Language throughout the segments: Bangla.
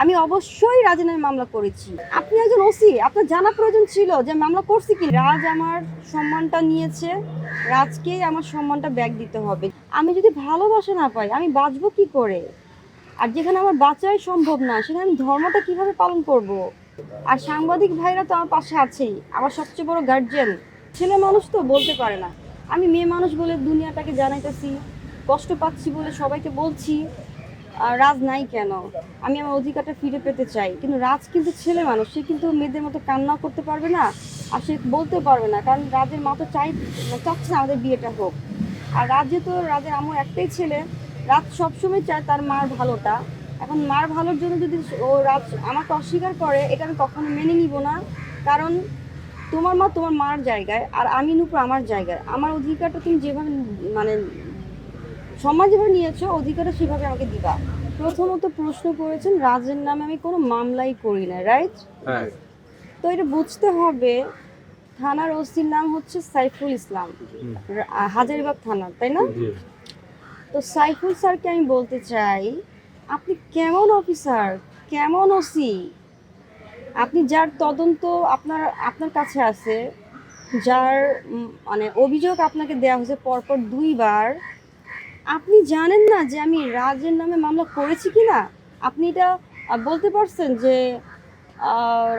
আমি অবশ্যই রাজের নামে মামলা করেছি। আপনি একজন ওসি, আপনার জানা প্রয়োজন ছিল যে মামলা করছি কি? রাজ আমার সম্মানটা নিয়েছে, রাজকেই আমার সম্মানটা ব্যাগ দিতে হবে। আমি যদি ভালোবাসা না পাই, আমি বাঁচবো কি করে? আর যেখানে আমার বাঁচাই সম্ভব না, সেখানে আমি ধর্মটা কীভাবে পালন করব। আর সাংবাদিক ভাইরা তো আমার পাশে আছেই, আমার সবচেয়ে বড় গার্জিয়ান ছেলে মানুষ তো বলতে পারে না। আমি মেয়ে মানুষ বলে দুনিয়াটাকে জানাইতেছি, কষ্ট পাচ্ছি বলে সবাইকে বলছি। রাজ নাই কেন? আমি আমার অধিকারটা ফিরে পেতে চাই। কিন্তু রাজ কিন্তু ছেলে মানুষ, সে কিন্তু মেয়েদের মতো কান্না করতে পারবে না, আর সে বলতে পারবে না। কারণ রাজের মা তো চাই চাচ্ছে না আমাদের বিয়েটা হোক। আর রাজে তো রাজের আমার একটাই ছেলে, রাজ সবসময় চায় তার মার ভালোটা। এখন মার ভালোর জন্য যদি ও রাজ আমাকে অস্বীকার করে, এটা আমি কখনো মেনে নিব না। কারণ তোমার মা তোমার মার জায়গায়, আর আমি নুপুর আমার জায়গায়। আমার অধিকারটা তুমি যেভাবে মানে সমাজ যেভাবে নিয়েছো অধিকারটা সেভাবে আমাকে দিবা। প্রথমত প্রশ্ন করেছেন রাজের নামে আমি কোনো মামলাই করি না রাইট হ্যাঁ। তো এটা বুঝতে হবে থানার ওসির নাম হচ্ছে সাইফুল ইসলাম হাজারিবাগ থানার তাই না? তো সাইফুল স্যারকে আমি বলতে চাই আপনি কেমন অফিসার কেমন ওসি? আপনি যার তদন্ত আপনার আপনার কাছে আছে যার মানে অভিযোগ আপনাকে দেওয়া হয়েছে পরপর দুইবার আপনি জানেন না যে আমি রাজের নামে মামলা করেছি কি না আপনি এটা বলতে পারছেন যে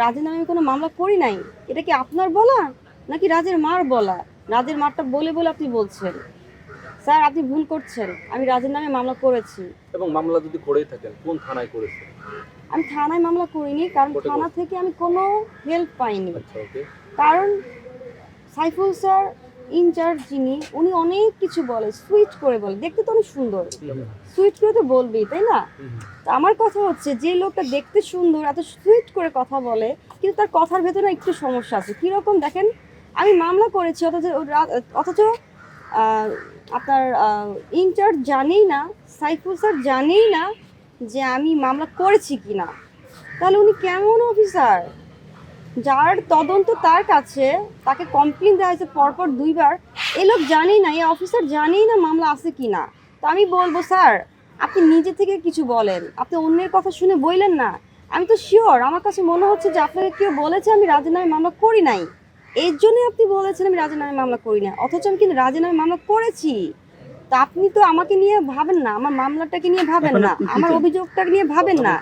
রাজের নামে আমি কোনো মামলা করি নাই? এটা কি আপনার বলা? নাকি রাজের মার বলা? রাজের মারটা বলে বলে আপনি বলছেন। স্যার আপনি ভুল করছেন। আমি রাজের নামে মামলা করেছি। এবং মামলা যদি করেই থাকেন কোন থানায় করেছে? আমি থানায় মামলা করিনি কারণ থানা থেকে আমি কোনো হেল্প পাইনি। আচ্ছা কারণ সাইফুল স্যার ইনচার্জ যিনি উনি অনেক কিছু বলে সুইট করে বলে। দেখতে তো অনেক সুন্দর। সুইট করে তো বলবেই তাই না? তো আমার কথা হচ্ছে যে লোকটা দেখতে সুন্দর এত সুইট করে কথা বলে কিন্তু তার কথার ভেতরে একটু সমস্যা আছে। কীরকম দেখেন আমি মামলা করেছি অথচ অথচ আপনার ইনচার্জ জানেই না সাইফুল স্যার জানেই না যে আমি মামলা করেছি কি না তাহলে উনি কেমন অফিসার যার তদন্ত তার কাছে তাকে কমপ্লেন দেওয়া হয়েছে পরপর দুইবার এ লোক জানেই না এই অফিসার জানেই না মামলা আছে কি না। তো আমি বলব স্যার আপনি নিজে থেকে কিছু বলেন। আপনি অন্যের কথা শুনে বললেন না। আমি তো শিওর আমার কাছে মনে হচ্ছে যে আপনাকে কেউ বলেছে আমি রাজের নামে মামলা করি নাই। এর জন্যই আপনি বলেছেন আমি রাজের নামে মামলা করি না অথচ আমি কিন্তু রাজের নামে মামলা করেছি। তা আপনি তো আমাকে নিয়ে ভাবেন না আমার মামলাটাকে নিয়ে ভাবেন না আমার অভিযোগটাকে নিয়ে ভাবেন না।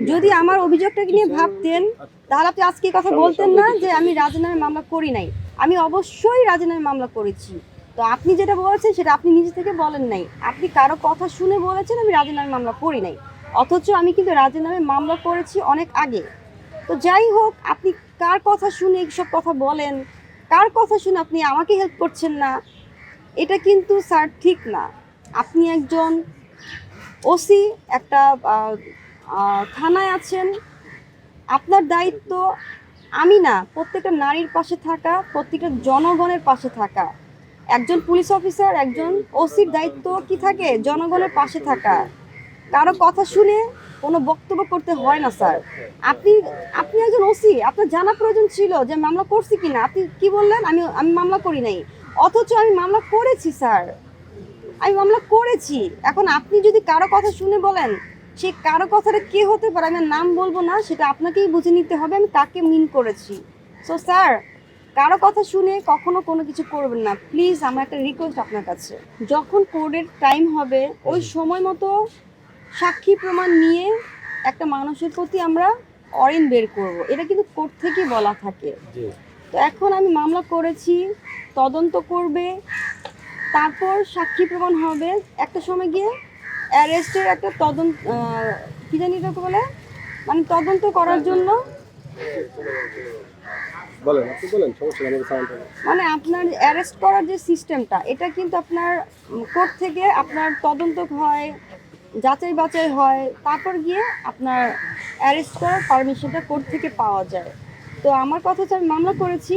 যদি আমার অভিযোগটাকে নিয়ে ভাবতেন তাহলে আপনি আজকে কথা বলতেন না যে আমি রাজের নামে মামলা করি নাই। আমি অবশ্যই রাজের নামে মামলা করেছি। তো আপনি যেটা বলেছেন সেটা আপনি নিজে থেকে বলেন নাই। আপনি কারও কথা শুনে বলেছেন আমি রাজের মামলা করি নাই। অথচ আমি কিন্তু রাজের নামে মামলা করেছি অনেক আগে। তো যাই হোক আপনি কার কথা শুনে এইসব কথা বলেন? কার কথা শুনে আপনি আমাকে হেল্প করছেন না? এটা কিন্তু স্যার ঠিক না। আপনি একজন ওসি একটা থানায় আছেন। আপনার দায়িত্ব আমি না, প্রত্যেকটা নারীর পাশে থাকা, প্রত্যেকটা জনগণের পাশে থাকা। একজন পুলিশ অফিসার, একজন ওসির দায়িত্ব কি থাকে? জনগণের পাশে থাকা। কারও কথা শুনে কোনো বক্তব্য করতে হয় না, স্যার। আপনি আপনি একজন ওসি, আপনার জানা প্রয়োজন ছিল যে মামলা করছি কি না আপনি কি বললেন? আমি আমি মামলা করি নাই। অথচ আমি মামলা করেছি, স্যার। আমি মামলা করেছি। এখন আপনি যদি কারও কথা শুনে বলেন সে কারও কথাটা কে হতে পারে? আমি নাম বলব না সেটা আপনাকেই বুঝে নিতে হবে আমি তাকে মিন করেছি। সো স্যার কারও কথা শুনে কখনো কোনো কিছু করবেন না। প্লিজ আমার একটা রিকোয়েস্ট আপনার কাছে। যখন কোর্টের টাইম হবে ওই সময় মতো সাক্ষী প্রমাণ নিয়ে একটা মানুষের প্রতি আমরা অরেন বের করব। এটা কিন্তু কোর্ট থেকে বলা থাকে। তো এখন আমি মামলা করেছি তদন্ত করবে তারপর সাক্ষী প্রমাণ হবে একটা সময় গিয়ে অ্যারেস্টের একটা তদন্ত কি জানি এটাকে বলে? মানে তদন্ত করার জন্য। বলেন আপনি বলেন সমস্যা মানে আপনার অ্যারেস্ট করার যে সিস্টেমটা এটা কিন্তু আপনার কোর্ট থেকে আপনার তদন্ত হয় যাচাই বাছাই হয় তারপর গিয়ে আপনার অ্যারেস্ট করার পারমিশনটা কোর্ট থেকে পাওয়া যায়। তো আমার কথা হচ্ছে আমি মামলা করেছি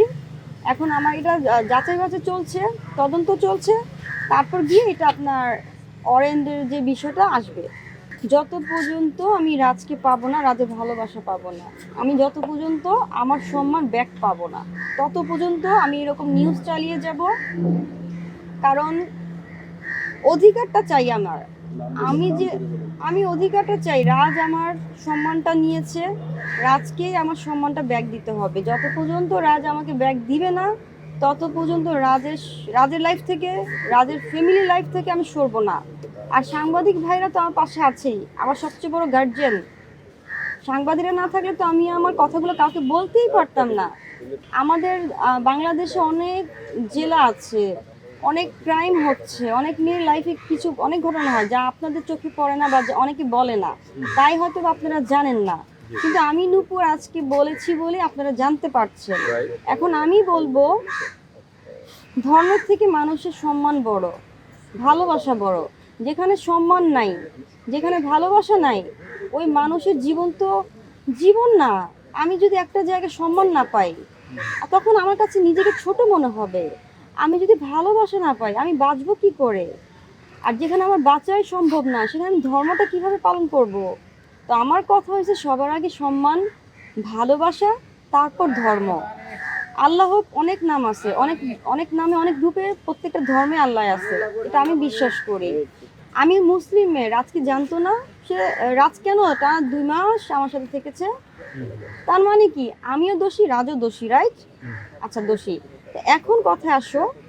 এখন আমার এটা যাচাই বাছাই চলছে তদন্ত চলছে তারপর গিয়ে এটা আপনার অরেন্ডের যে বিষয়টা আসবে। যত পর্যন্ত আমি রাজকে পাবো না রাজের ভালোবাসা পাবো না, আমি যত পর্যন্ত আমার সম্মান ব্যাক পাবো না, তত পর্যন্ত আমি এরকম নিউজ চালিয়ে যাব। কারণ অধিকারটা চাই আমার। আমি যে, আমি অধিকারটা চাই, রাজ আমার সম্মানটা নিয়েছে, রাজকেই আমার সম্মানটা ব্যাগ দিতে হবে। যত পর্যন্ত রাজ আমাকে ব্যাগ দিবে না তত পর্যন্ত রাজের রাজের লাইফ থেকে, রাজের ফ্যামিলি লাইফ থেকে আমি সরবো না। আর সাংবাদিক ভাইরা তো আমার পাশে আছেই, আমার সবচেয়ে বড় গার্জিয়ান সাংবাদিকরা না থাকলে তো আমি আমার কথাগুলো কাউকে বলতেই পারতাম না। আমাদের বাংলাদেশে অনেক জেলা আছে, অনেক ক্রাইম হচ্ছে, অনেক মেয়ের লাইফে কিছু, অনেক ঘটনা হয় যা আপনাদের চোখে পড়ে না বা অনেকে বলে না। তাই হয়তো আপনারা জানেন না। কিন্তু আমি নূপুর আজকে বলেছি বলে আপনারা জানতে পারছেন। এখন আমি বলব ধর্মের থেকে মানুষের সম্মান বড় ভালোবাসা বড়। যেখানে সম্মান নাই যেখানে ভালোবাসা নাই ওই মানুষের জীবন তো জীবন না। আমি যদি একটা জায়গায় সম্মান না পাই তখন আমার কাছে নিজেকে ছোট মনে হবে। আমি যদি ভালোবাসা না পাই আমি বাঁচবো কি করে? আর যেখানে আমার বাঁচাই সম্ভব না সেখানে আমি ধর্মটা কীভাবে পালন করব? তো আমার কথা হয়েছে সবার আগে সম্মান, ভালোবাসা, তারপর ধর্ম। আল্লাহ অনেক নাম আছে, অনেক অনেক নামে অনেক রূপে প্রত্যেকটা ধর্মে আল্লাহ আছে, এটা আমি বিশ্বাস করি। আমি মুসলিম মেয়ে, রাজ কি জানতো না? সে, রাজ কেন? টানা দুই মাস আমার সাথে থেকেছে। তার মানে কি? আমিও দোষী, রাজও দোষী রাইট আচ্ছা দোষী। তো এখন কথা আসো